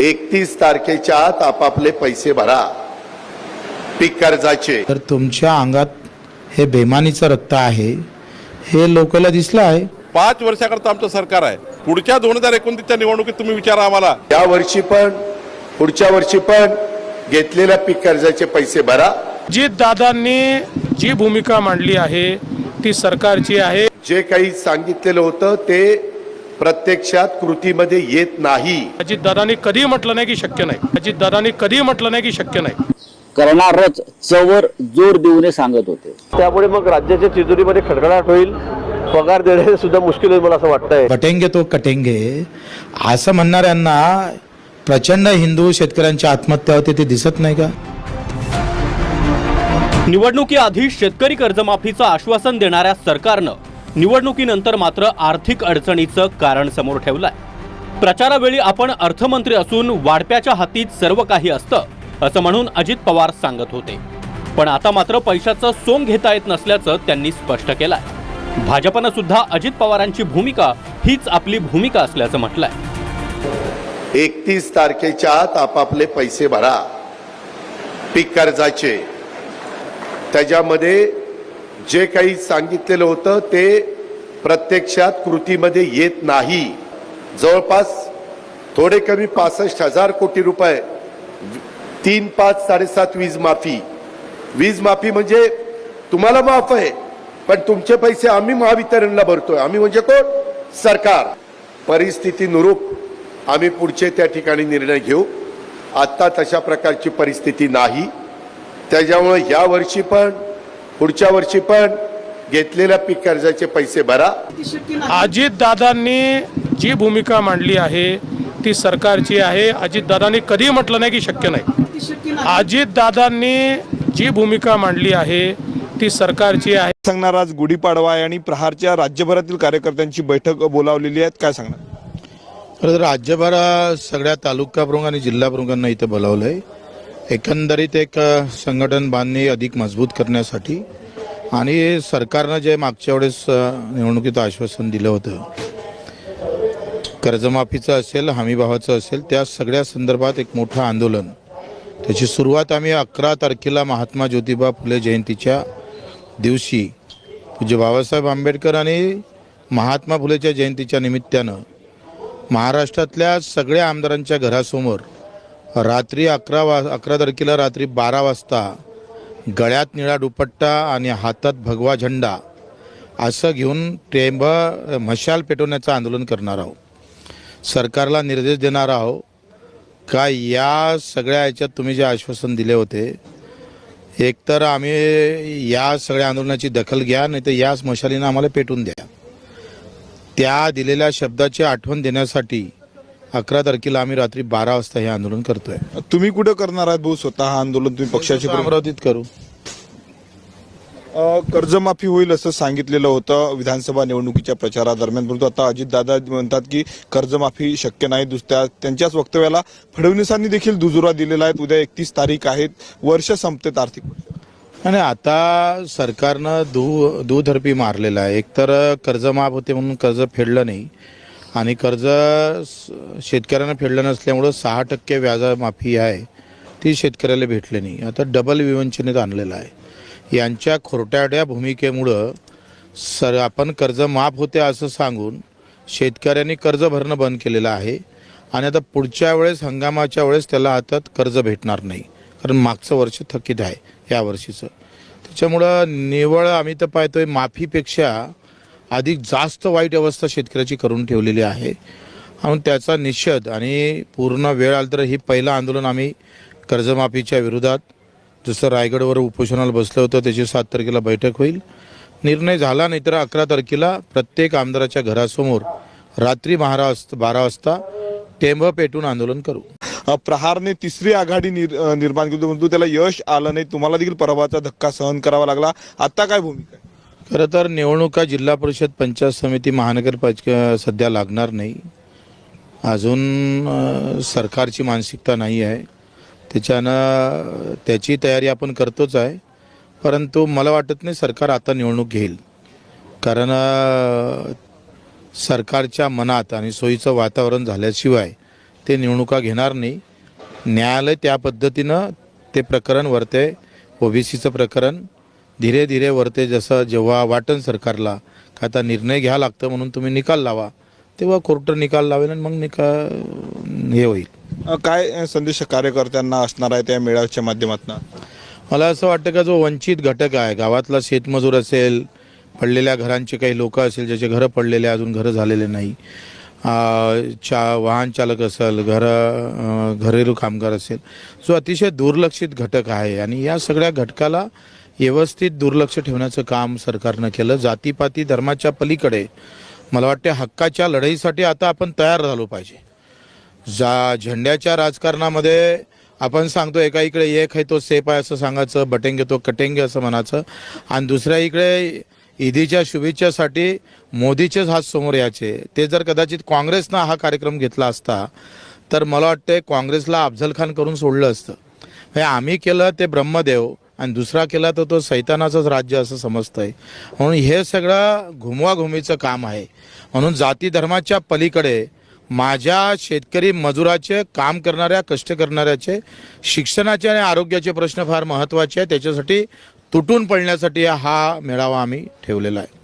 एकतीस तारखेच्या आत आपापले पैसे भरा. पीक कर्जाचे. तर तुमच्या अंगात हे बेमानीचं रक्त आहे हे लोकांना दिसलं आहे. पाच वर्षाकरता आमचं सरकार आहे. पुढच्या दोन हजार एकोणतीसच्या निवडणुकीत तुम्ही विचारा आम्हाला. या वर्षी पण पुढच्या वर्षी पण घेतलेल्या पीक कर्जाचे पैसे भरा. जी दादांनी जी भूमिका मांडली आहे ती सरकारची आहे. जे काही सांगितलेलं होतं ते प्रत्यक्षात कृतीमध्ये येत नाही. अजित दादांनी कधी म्हटलं नाही की शक्य नाही. अजित दादांनी कधी म्हटलं नाही की शक्य नाही. करणारच चवर जोर देऊने सांगत होते. त्यामुळे मग राज्याच्या तिजोरीमध्ये खडखडाट होईल. पगार देणे सुद्धा मुश्किल होईल मला असं वाटतंय. कटेंगे तो कटेंगे. असं म्हणणाऱ्यांना प्रचंड हिंदू शेतकऱ्यांची आत्महत्या होते ते दिसत नाही का? निवडणुकीआधी शेतकरी कर्जमाफीचं आश्वासन देणाऱ्या सरकारनं निवडणुकीनंतर मात्र आर्थिक अडचणीचं कारण समोर ठेवलंय. प्रचारावेळी आपण अर्थमंत्री असून वाढप्याच्या हातीत सर्व काही असतं असं म्हणून अजित पवार सांगत होते. पण आता मात्र पैशाचं सोंग घेता येत नसल्याचं त्यांनी स्पष्ट केलंय. भाजपनं सुद्धा अजित पवारांची भूमिका हीच आपली भूमिका असल्याचं म्हटलंय. एकतीस तारखेच्या आत आपापले पैसे भरा. पीक कर्जाचे. त्याच्यामध्ये जे काही सांगितलेलं होतं ते प्रत्यक्षात कृतीमध्ये येत नाही. जवळपास थोडे कमी पासष्ट हजार कोटी रुपये तीन पाच साडेसात वीज माफी. वीज माफी म्हणजे तुम्हाला माफ आहे पण तुमचे पैसे आम्ही महावितरणला भरतोय. आम्ही म्हणजे कोण? सरकार. परिस्थितीनुरूप आम्ही पुढचे त्या ठिकाणी निर्णय घेऊ. आत्ता तशा प्रकारची परिस्थिती नाही. त्याच्यामुळे या वर्षी पण पुढच्या वर्षी पण घेतलेल्या पीक कर्जाचे पैसे भरा. अजित दादांनी जी भूमिका मांडली आहे ती सरकारची आहे. अजित दादांनी कधी म्हटलं नाही की शक्य नाही. अजित दादांनी जी भूमिका मांडली आहे ती सरकारची आहे. सांगणार आज गुढीपाडवा आहे आणि प्रहारच्या राज्यभरातील कार्यकर्त्यांची बैठक बोलावलेली आहे काय सांगणार? खरं तर राज्यभर सगळ्या तालुका प्रमुख आणि जिल्हा प्रमुखांना इथं बोलावलं आहे एकंदरीत एक संघटन बांधणी अधिक मजबूत करण्यासाठी आणि सरकारनं जे मागच्या वेळेस निवडणुकीत आश्वासन दिलं होतं कर्जमाफीचं असेल हमीभावाचं असेल त्या सगळ्या संदर्भात एक मोठं आंदोलन. त्याची सुरुवात आम्ही अकरा तारखेला महात्मा ज्योतिबा फुले जयंतीच्या दिवशी पूज्य बाबासाहेब आंबेडकर आणि महात्मा फुलेच्या जयंतीच्या निमित्तानं महाराष्ट्रातल्या सगळ्या आमदारांच्या घरासमोर रात्री अकरा वा अकरा तारखेला रात्री बारा वाजता गळ्यात निळा दुपट्टा आणि हातात भगवा झेंडा असं घेऊन टेंब मशाल पेटवण्याचं आंदोलन करणार आहोत. सरकारला निर्देश देणार आहोत का या सगळ्या याच्यात तुम्ही जे आश्वासन दिले होते एकतर आम्ही या सगळ्या आंदोलनाची दखल घ्या नाही तर याच मशालीनं आम्हाला पेटून द्या. त्या दिलेल्या शब्दाची आठवण देण्यासाठी अकरा तारखेला आम्ही रात्री बारा वाजता हे आंदोलन करतोय. तुम्ही कुठं करणार आहात भाऊ? स्वतः हा आंदोलन तुम्ही पक्षाचे प्रमुख- अमरावतीत करू. अ, कर्जमाफी होईल असं सांगितलेलं होतं विधानसभा निवडणुकीच्या प्रचारादरम्यान. परंतु आता अजितदादा म्हणतात की कर्जमाफी शक्य नाही. दुसऱ्या त्यांच्याच वक्तव्याला फडणवीसांनी देखील दुजुरा दिलेला आहे. उद्या एकतीस तारीख आहेत वर्ष संपतेत आर्थिक. आणि आता सरकारनं दू दुधर्पी मारलेलं आहे. एकतर कर्ज माफ होते म्हणून कर्ज फेडलं नाही. आणि कर्ज शेतकऱ्यांना फेडलं नसल्यामुळं सहा टक्के व्याजमाफी आहे. ती शेतकऱ्याला भेटली नाही. आता डबल विवंचनेत आणलेलं आहे. यांच्या खोरट्याड्या भूमिकेमुळं सर आपण कर्ज माफ होते असं सांगून शेतकऱ्यांनी कर्ज भरणं बंद केलेलं आहे. आणि आता पुढच्या वेळेस हंगामाच्या वेळेस त्याला हातात कर्ज भेटणार नाही. कारण मागचं वर्ष थकीत आहे या वर्षीचं. त्याच्यामुळं निवळ आम्ही तर पाहतोय माफीपेक्षा अधिक जास्त वाईट अवस्था शेतकऱ्याची करून ठेवलेली आहे. म्हणून त्याचा निषेध आणि पूर्ण वेळ आला तर हे पहिलं आंदोलन आम्ही कर्जमाफीच्या विरोधात जसं रायगडवर उपोषणाला बसलं होतं त्याची सात तारखेला बैठक होईल. निर्णय झाला नाही तर अकरा तारखेला प्रत्येक आमदाराच्या घरासमोर रात्री बारा बारा वाजता टेंब पेटून आंदोलन करू. प्रहारने तिसरी आघाडी निर्माण केली परंतु त्याला यश आलं नाही. तुम्हाला देखील पराभवाचा धक्का सहन करावा लागला. आता काय भूमिका खरं तर निवडणुका जिल्हा परिषद पंचायत समिती महानगरपालिका सध्या लागणार नाही. अजून सरकारची मानसिकता नाही आहे. त्याच्यानं त्याची तयारी आपण करतोच आहे. परंतु मला वाटत नाही सरकार आता निवडणूक घेईल. कारण सरकारच्या मनात आणि सोयीचं वातावरण झाल्याशिवाय ते निवडणुका घेणार नाही. न्यायालय त्या पद्धतीनं ते प्रकरण वरते ओबीसीचं प्रकरण धीरे धीरे वरते जसं जेव्हा वाटन सरकारला का आता निर्णय घ्या लागतं म्हणून तुम्ही निकाल लावा तेव्हा कोर्ट निकाल लावेल आणि मग निकाल हे होईल. काय संदेश कार्यकर्त्यांना असणार आहे त्या मेळाव्याच्या माध्यमातून? मला असं वाटतं का जो वंचित घटक आहे गावातला शेतमजूर असेल पडलेल्या घरांचे काही लोक असेल ज्याचे घरं पडलेले अजून घरं झालेले नाही. चा वाहन चालक असेल घरं घरेलू कामगार असेल जो अतिशय दुर्लक्षित घटक आहे आणि या सगळ्या घटकाला व्यवस्थित दुर्लक्ष ठेवण्याचं काम सरकारनं केलं. जातीपाती धर्माच्या पलीकडे मला वाटते हक्काच्या लढाईसाठी आता आपण तयार झालो पाहिजे. जा झेंड्याच्या राजकारणामध्ये आपण सांगतो एका इकडे एक आहे तो सेप आहे असं सांगायचं बटेंगे तो कटेंगे असं म्हणायचं. आणि दुसऱ्या इकडे ईदीच्या शुभेच्छासाठी मोदीचेच हात समोर यायचे. ते जर कदाचित काँग्रेसनं हा कार्यक्रम घेतला असता तर मला वाटते काँग्रेसला अफजल खान करून सोडलं असतं. हे आम्ही केलं ते ब्रह्मदेव. आणि दुसरा केला तर तो सैतानाचंच राज्य असं समजतं आहे म्हणून हे सगळं घुमवाघुमीचं काम आहे. म्हणून जाती धर्माच्या पलीकडे माझ्या शेतकरी मजुराचे काम करणाऱ्या कष्ट करणाऱ्याचे शिक्षणाचे आणि आरोग्याचे प्रश्न फार महत्त्वाचे आहे त्याच्यासाठी तुटून पडण्यासाठी हा मेळावा आम्ही ठेवलेला आहे.